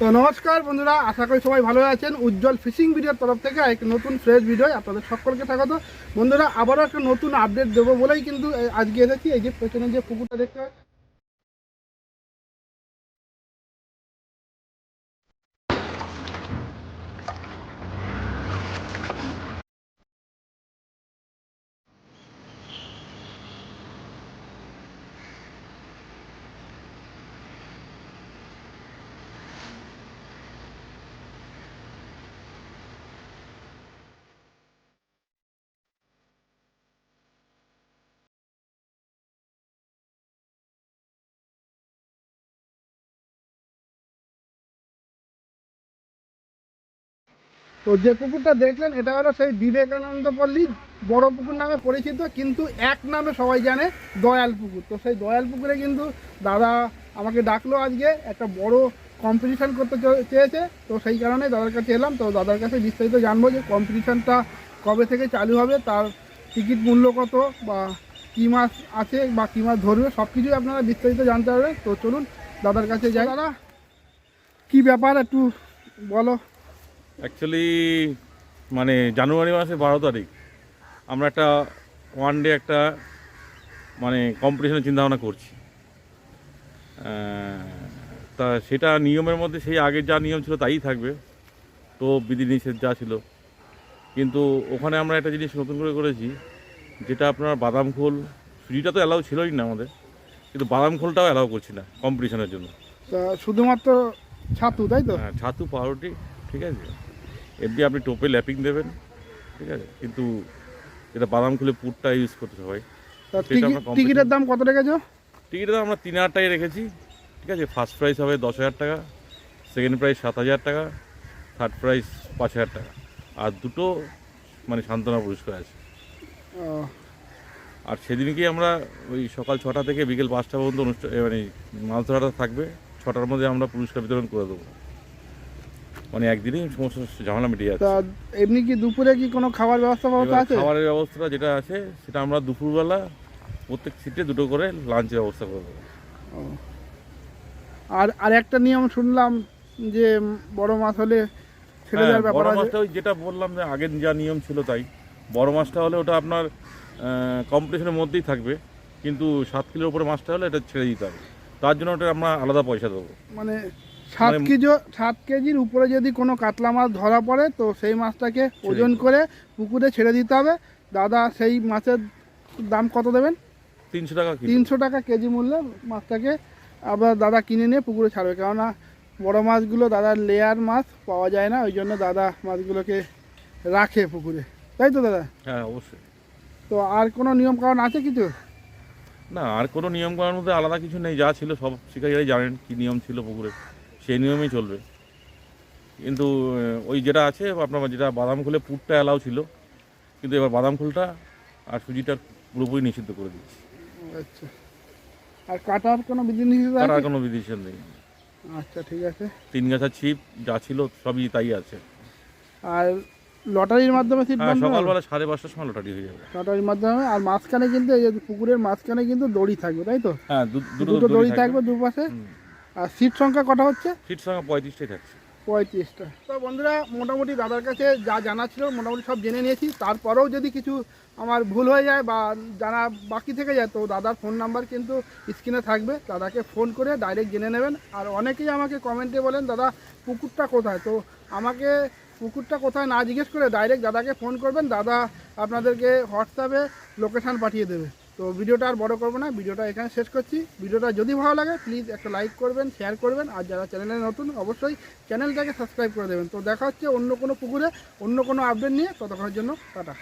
তো নমস্কার বন্ধুরা, আশা করি সবাই ভালো আছেন। উজ্জ্বল ফিশিং ভিডিওর তরফ থেকে এক নতুন ফ্রেশ ভিডিও আপনাদের সকলকে স্বাগত। বন্ধুরা, আবারও একটা নতুন আপডেট দেবো বলেই কিন্তু আজকে এসেছি। এই যে পেছনে যে পুকুরটা দেখতে তো যে পুকুরটা দেখলেন এটা হলো সেই বিবেকানন্দ পল্লী বড় পুকুর নামে পরিচিত কিন্তু এক নামে সবাই জানে দয়াল পুকুর। তো সেই দয়াল পুকুরে কিন্তু দাদা আমাকে ডাকলো আজকে একটা বড় কম্পিটিশান করতে চেয়েছে তো সেই কারণে দাদার কাছে এলাম। তো দাদার কাছে বিস্তারিত জানব যে কম্পিটিশানটা কবে থেকে চালু হবে তার টিকিট মূল্য কত বা কী মাস আছে বা কী মাস ধরবে সব কিছুই আপনারা বিস্তারিত জানতে পারবেন। তো চলুন দাদার কাছে যাই। দাদা কী ব্যাপার একটু বলো। অ্যাকচুয়ালি মানে জানুয়ারি মাসে বারো তারিখ আমরা একটা ওয়ান ডে একটা মানে কম্পিটিশনের চিন্তাভাবনা করছি। তা সেটা নিয়মের মধ্যে সেই আগের যা নিয়ম ছিল তাই থাকবে। তো বিধিনিষেধ যা ছিল। কিন্তু ওখানে আমরা একটা জিনিস নতুন করে করেছি যেটা আপনার বাদাম খোল সুজিটা তো অ্যালাউ ছিলই না আমাদের কিন্তু বাদাম খোলটাও অ্যালাউ করছি না কম্পিটিশনের জন্য। তা শুধুমাত্র ছাতু তাই তো? হ্যাঁ ছাতু পাউরুটি ঠিক আছে। এমনি আপনি টোপে ল্যাপিং দেবেন ঠিক আছে? কিন্তু এটা বাদাম খুলে পুরটা ইউজ করতে টিকিট- টিকিটের দাম কত রেখেছো টিকিটের দাম আমরা তিন হাজার টাকায় রেখেছি ঠিক আছে? ফার্স্ট প্রাইস হবে দশ হাজার টাকা সেকেন্ড প্রাইস সাত হাজার টাকা থার্ড প্রাইস পাঁচ হাজার টাকা। আর দুটো মানে সান্ত্বনা পুরস্কার আছে। আর সেদিনকেই আমরা ওই সকাল ছটা থেকে বিকেল পাঁচটা পর্যন্ত অনুষ্ঠান মানে মাছ ধরাটা থাকবে ছটার মধ্যে আমরা পুরস্কার বিতরণ করে দেবো। মানে একদিনেই সমস্ত ঝামেলা মিটিয়ে যাচ্ছে। তা এমনি কি দুপুরে কি কোনো খাবার ব্যবস্থা ব্যবস্থা এবার আছে? খাবারের ব্যবস্থাটা যেটা আছে সেটা আমরা দুপুরবেলা প্রত্যেক সিটে দুটো করে লাঞ্চের ব্যবস্থা করে দেবো। ও। আর আর একটা নিয়ম শুনলাম যে বড় মাছ হলে ছেড়ে হ্যাঁ, দেওয়ার ব্যাপার বড় আছে। মাছটা ওই যেটা বললাম যে আগের যা নিয়ম ছিল তাই। বড় মাছটা হলে ওটা আপনার কম্পিটিশনের মধ্যেই থাকবে কিন্তু সাত কিলোর উপরে মাছটা হলে এটা ছেড়ে দিতে হবে। তার জন্য ওটা আমরা আলাদা পয়সা দেবো। মানে সাত মানে- কেজি সাত কেজির উপরে যদি কোনো কাতলা মাছ ধরা পড়ে তো সেই মাছটাকে ওজন করে পুকুরে ছেড়ে দিতে হবে। দাদা সেই মাছের দাম কত দেবেন? তিনশো টাকা তিনশো টাকা কেজি মূল্যে মাছটাকে আবার দাদা কিনে নিয়ে পুকুরে ছাড়বে। কেননা বড় মাছগুলো দাদার লেয়ার মাছ পাওয়া যায় না। ওই জন্য দাদা মাছগুলোকে রাখে পুকুরে। তাই তো দাদা? হ্যাঁ অবশ্যই। তো আর কোনো নিয়ম কারণ আছে কিছু? না আর কোনো নিয়ম করার মধ্যে আলাদা কিছু নেই। যা ছিল সব শিকারীরাই জানেন কি নিয়ম ছিল পুকুরে। সেই নিয়মেই চলবে। কিন্তু ওই যেটা আছে আপনার যেটা বাদাম খুলে পুরটা অ্যালাউ ছিল কিন্তু এবার বাদাম ফুলটা আর সুজিটা পুরোপুরি নিষিদ্ধ করে দিচ্ছি আচ্ছা। আর কাটার কোনো তার আর আছে? কোনো বিধিনিষেধ নেই। আচ্ছা ঠিক আছে। তিন গাছা ছিপ যা ছিল সবই তাই আছে। আর লটারির মাধ্যমে সিট হ্যাঁ সকালবেলা সাড়ে পাঁচটার সময় লটারি হয়ে যাবে। লটারির মাধ্যমে আর মাঝখানে কিন্তু এই যে পুকুরের মাঝখানে কিন্তু দড়ি থাকবে তাই তো? হ্যাঁ দুটো দড়ি থাকবে। দুপাশে। আর সিট সংখ্যা কটা হচ্ছে? সিট সংখ্যা পঁয়ত্রিশটাই থাকছে। পঁয়ত্রিশটা। তো বন্ধুরা মোটামুটি দাদার কাছে যা জানা ছিল মোটামুটি সব জেনে নিয়েছি। তারপরেও যদি কিছু আমার ভুল হয়ে যায় বা জানা বাকি থেকে যায় তো দাদার ফোন নাম্বার কিন্তু স্ক্রিনে থাকবে। দাদাকে ফোন করে ডাইরেক্ট জেনে নেবেন। আর অনেকেই আমাকে কমেন্টে বলেন দাদা পুকুরটা কোথায়? তো আমাকে পুকুরটা কোথায় না জিজ্ঞেস করে ডাইরেক্ট দাদাকে ফোন করবেন। দাদা আপনাদেরকে হোয়াটসঅ্যাপে লোকেশান পাঠিয়ে দেবে। তো ভিডিওটা আর বড় করব না, ভিডিওটা এখানে শেষ করছি। ভিডিওটা যদি ভালো লাগে প্লিজ একটা লাইক করবেন শেয়ার করবেন, আর যারা চ্যানেলে নতুন, অবশ্যই চ্যানেলটাকে সাবস্ক্রাইব করে দেবেন। তো দেখা হচ্ছে অন্য কোনো পুকুরে, অন্য কোনো আপডেট নিয়ে, ততক্ষণের জন্য টাটা।